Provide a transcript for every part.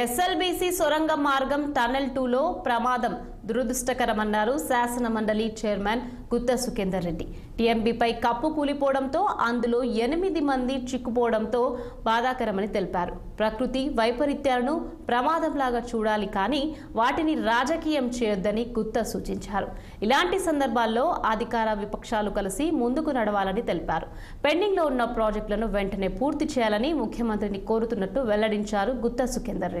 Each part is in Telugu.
ఎస్ఎల్బీసీ సొరంగ మార్గం టనెల్ టూలో ప్రమాదం దురదృష్టకరమన్నారు శాసన మండలి చైర్మన్ గుత్త సుఖేందర్ రెడ్డి. టీఎంబీపై కప్పు కూలిపోవడంతో అందులో ఎనిమిది మంది చిక్కుపోవడంతో బాధాకరమని తెలిపారు. ప్రకృతి వైపరీత్యాలను ప్రమాదంలాగా చూడాలి కానీ వాటిని రాజకీయం చేయొద్దని గుత్త సూచించారు. ఇలాంటి సందర్భాల్లో అధికార విపక్షాలు కలిసి ముందుకు నడవాలని తెలిపారు. పెండింగ్లో ఉన్న ప్రాజెక్టులను వెంటనే పూర్తి చేయాలని ముఖ్యమంత్రిని కోరుతున్నట్టు వెల్లడించారు గుత్త సుఖేందర్ రెడ్డి.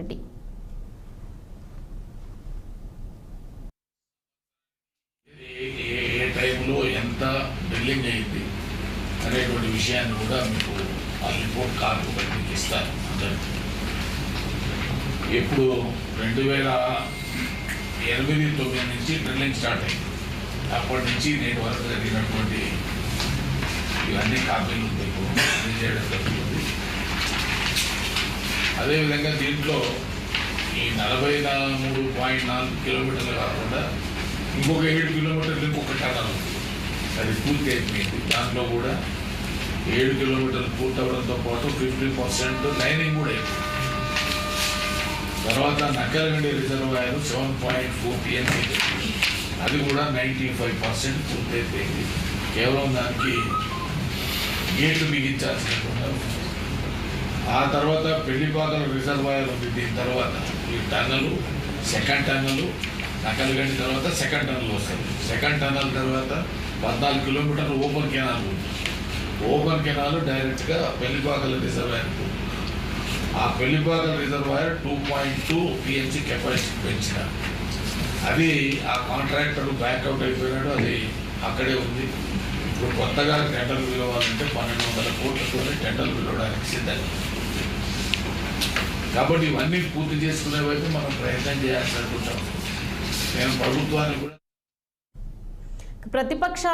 ఏ ఏ- టైంలో ఎంత బిల్లింగ్ అయింది అనేటువంటి విషయాన్ని కూడా మీకు ఆ రిపోర్ట్ కార్డు ఒకటి మీకు అందరికీ. ఇప్పుడు రెండు వేల ఎనిమిది తొమ్మిది నుంచి డ్రిల్లింగ్ స్టార్ట్ అయింది. అప్పటి నుంచి నేటి వరకు జరిగినటువంటి ఇవన్నీ కాపీలు మీకు అందజేయడం జరుగుతుంది. అదేవిధంగా దీంట్లో ఈ నలభై మూడు పాయింట్ నాలుగు కిలోమీటర్లు కాకుండా ఇంకొక ఏడు కిలోమీటర్లు ఇంకొక టనల్ అది పూర్తి అయిపోయింది. దాంట్లో కూడా ఏడు కిలోమీటర్లు పూర్తవడంతో పాటు ఫిఫ్టీ పర్సెంట్ లైనింగ్ కూడా అయిపోయింది. తర్వాత Nakkalagandi reservoir seven point four TMC అది కూడా నైంటీ ఫైవ్ పర్సెంట్ పూర్తి అయిపోయింది. కేవలం దానికి గేట్లు బిగించాల్సినటువంటి ఆ తర్వాత పెళ్ళిపాకల రిజర్వాయర్ ఉంది దీని తర్వాత. ఈ టన్నలు సెకండ్ టన్నలు నకలగండి తర్వాత సెకండ్ టన్నల్ వస్తుంది సెకండ్ టన్నల్ తర్వాత పద్నాలుగు కిలోమీటర్లు ఓపెన్ కెనాల్ ఉంది. ఓపెన్ కెనాల్ డైరెక్ట్గా పెళ్ళిపాకల రిజర్వాయర్ ఆ Pellipakala reservoir two point two TMC capacity పెంచిన. అది ఆ కాంట్రాక్టర్ బ్యాక్అవుట్ అయిపోయినాడు అది అక్కడే ఉంది. ఇప్పుడు కొత్తగా టెండర్లు పిలవాలంటే పన్నెండు వందల కోట్లతోనే టెండర్లు పిలవడానికి సిద్ధంగా కాబట్టి ఇవన్నీ పూర్తి చేసుకునే వైపు మనం ప్రయత్నం చేయాల్సి అనుకుంటాం నేను ప్రభుత్వాన్ని కూడా ప్రతిపక్ష